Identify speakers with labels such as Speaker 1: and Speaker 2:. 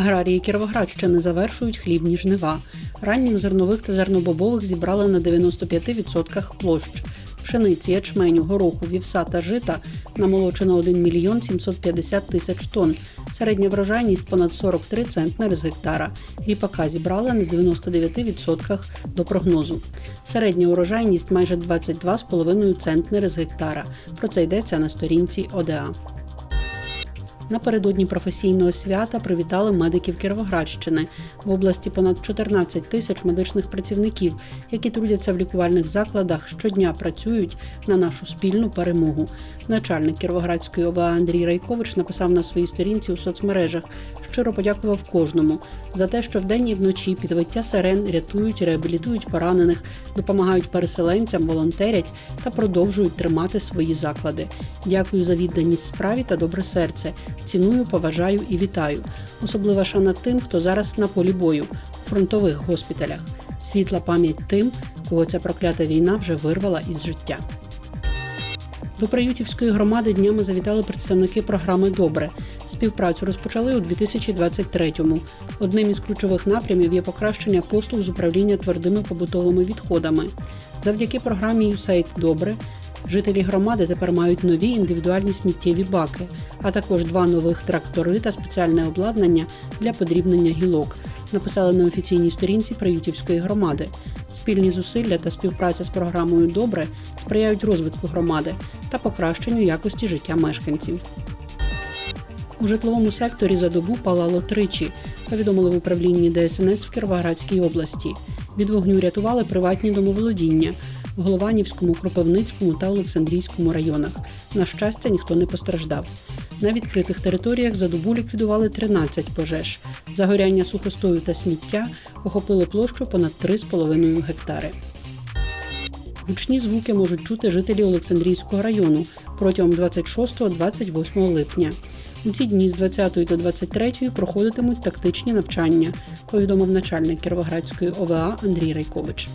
Speaker 1: Аграрії Кіровоградщини завершують хлібні жнива. Ранніх зернових та зернобобових зібрали на 95% площ. Пшениці, ячменю, гороху, вівса та жита намолочено 1 мільйон 750 тисяч тонн. Середня врожайність понад 43 центнери з гектара. Ріпака зібрали на 99% до прогнозу. Середня урожайність майже 22,5 центнери з гектара. Про це йдеться на сторінці ОДА. Напередодні професійного свята привітали медиків Кіровоградщини. В області понад 14 тисяч медичних працівників, які трудяться в лікувальних закладах, щодня працюють на нашу спільну перемогу. Начальник Кіровоградської ОВА Андрій Райкович написав на своїй сторінці у соцмережах. Щиро подякував кожному за те, що вдень і вночі під виття сирен рятують, реабілітують поранених, допомагають переселенцям, волонтерять та продовжують тримати свої заклади. Дякую за відданість справі та добре серце. Ціную, поважаю і вітаю. Особлива шана тим, хто зараз на полі бою у фронтових госпіталях. Світла пам'ять тим, кого ця проклята війна вже вирвала із життя. До Приютівської громади днями завітали представники програми Добре. Співпрацю розпочали у 2023-му. Одним із ключових напрямів є покращення послуг з управління твердими побутовими відходами. Завдяки програмі «USAID Добре жителі громади тепер мають нові індивідуальні сміттєві баки, а також два нових трактори та спеціальне обладнання для подрібнення гілок. Написали на офіційній сторінці Приютівської громади. Спільні зусилля та співпраця з програмою Добре сприяють розвитку громади та покращенню якості життя мешканців. У житловому секторі за добу палало тричі, повідомили в управлінні ДСНС в Кіровоградській області. Від вогню рятували приватні домоволодіння в Голованівському, Кропивницькому та Олександрійському районах. На щастя, ніхто не постраждав. На відкритих територіях за добу ліквідували 13 пожеж. Загоряння сухостою та сміття охопили площу понад 3,5 гектари. Гучні звуки можуть чути жителі Олександрійського району протягом 26-28 липня. У ці дні з 20 до 23 проходитимуть тактичні навчання, повідомив начальник Кіровоградської ОВА Андрій Райкович.